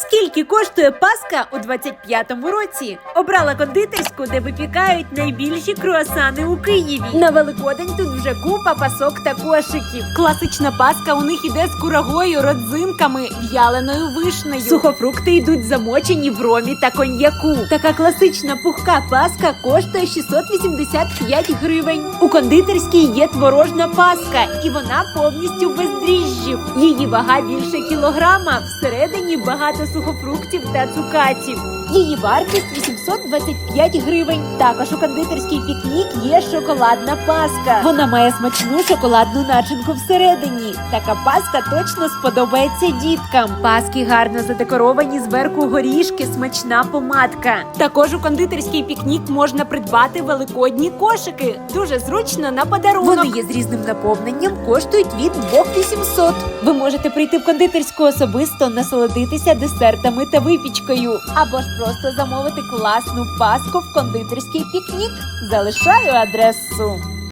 Скільки коштує паска у 25-му році? Обрала кондитерську, де випікають найбільші круасани у Києві. На Великодень тут вже купа пасок та кошиків. Класична паска у них іде з курагою, родзинками, в'яленою вишнею. Сухофрукти йдуть замочені в ромі та коньяку. Така класична пухка паска коштує 685 гривень. У кондитерській є творожна паска, і вона повністю без дріжджів. Її вага більше кілограма. Всередині багато сухофруктів та цукатів. Її вартість 825 гривень. Також у кондитерський пікнік є шоколадна паска. Вона має смачну шоколадну начинку всередині. Така паска точно сподобається діткам. Паски гарно задекоровані зверху горішки, смачна помадка. Також у кондитерський пікнік можна придбати великодні кошики. Дуже зручно на подарунок. Вони є з різним наповненням, коштують від 2800. Ви можете прийти в кондитерську особисто, насолодитися десертами та випічкою, або ж просто замовити класну паску в кондитерський пікнік. Залишаю адресу.